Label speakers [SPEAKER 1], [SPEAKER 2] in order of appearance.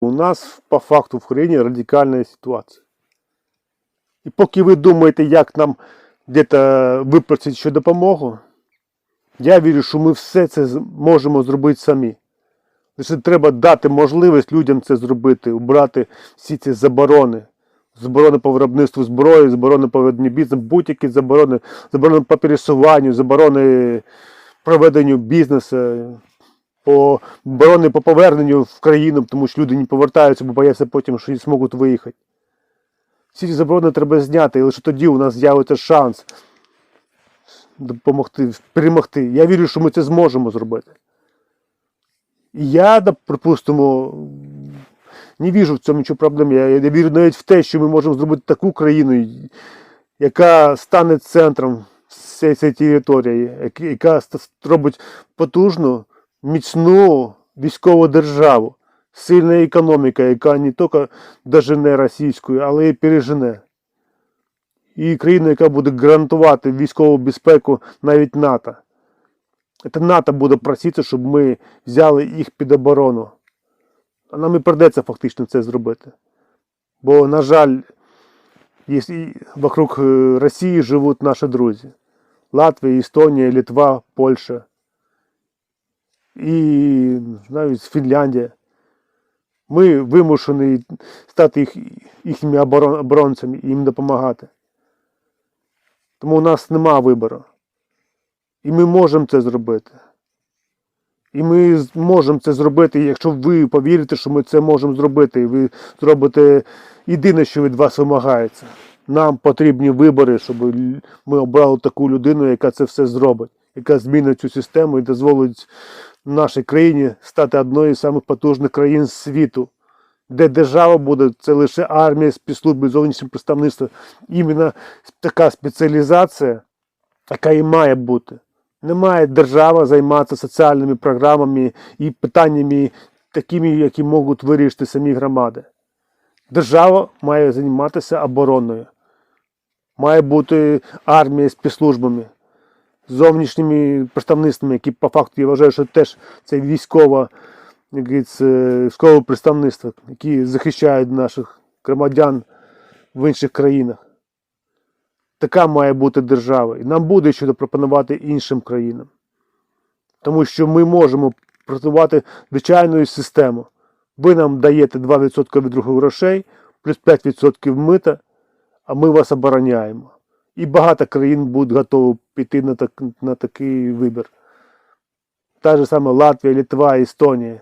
[SPEAKER 1] У нас по факту в країні радикальна ситуація. І поки ви думаєте, як нам десь випросити ще допомогу, я вірю, що ми все це можемо зробити самі. Лише треба дати можливість людям це зробити, убрати всі ці заборони. Заборони по виробництву зброї, заборони по веденню бізнесу, будь-які заборони, заборони по пересуванню, заборони проведенню бізнесу, по заборони по поверненню в країну, тому що люди не повертаються, бо бояться потім, що не зможуть виїхати. Всі ці заборони треба зняти, і лише тоді у нас з'явиться шанс допомогти, перемогти. Я вірю, що ми це зможемо зробити. І я, припустимо, не віжу в цьому нічого проблем. Я, я вірю навіть в те, що ми можемо зробити таку країну, яка стане центром цієї території, яка зробить потужну, міцну військову державу, сильна економіка, яка не тільки дожене російську, але й пережене. І країна, яка буде гарантувати військову безпеку навіть НАТО. Це НАТО буде просити, щоб ми взяли їх під оборону. А нам і придеться фактично це зробити. Бо, на жаль, вокруг е, Росії живуть наші друзі. Латвія, Естонія, Литва, Польща. І навіть Фінляндія. Ми вимушені стати їх, їхніми оборонцями і їм допомагати. Тому у нас нема вибору. І ми можемо це зробити. І ми можемо це зробити, якщо ви повірите, що ми це можемо зробити, і ви зробите єдине, що від вас вимагається. Нам потрібні вибори, щоб ми обрали таку людину, яка це все зробить, яка змінить цю систему і дозволить нашій країні стати одною з самих потужних країн світу, де держава буде це лише армія, спецслужби, зовнішнє представництво. Іменно така спеціалізація, яка і має бути. Не має держава займатися соціальними програмами і питаннями такими, які можуть вирішити самі громади. Держава має займатися обороною. Має бути армія з спецслужбами, зовнішніми представництвами, які по факту я вважаю, що теж це військове, військове представництво, які захищають наших громадян в інших країнах. Така має бути держава. І нам буде що пропонувати іншим країнам. Тому що ми можемо працювати звичайною системою. Ви нам даєте 2% від других грошей, плюс 5% мита, а ми вас обороняємо. І багато країн будуть готові піти на, так, на такий вибір. Та ж саме Латвія, Литва, Естонія.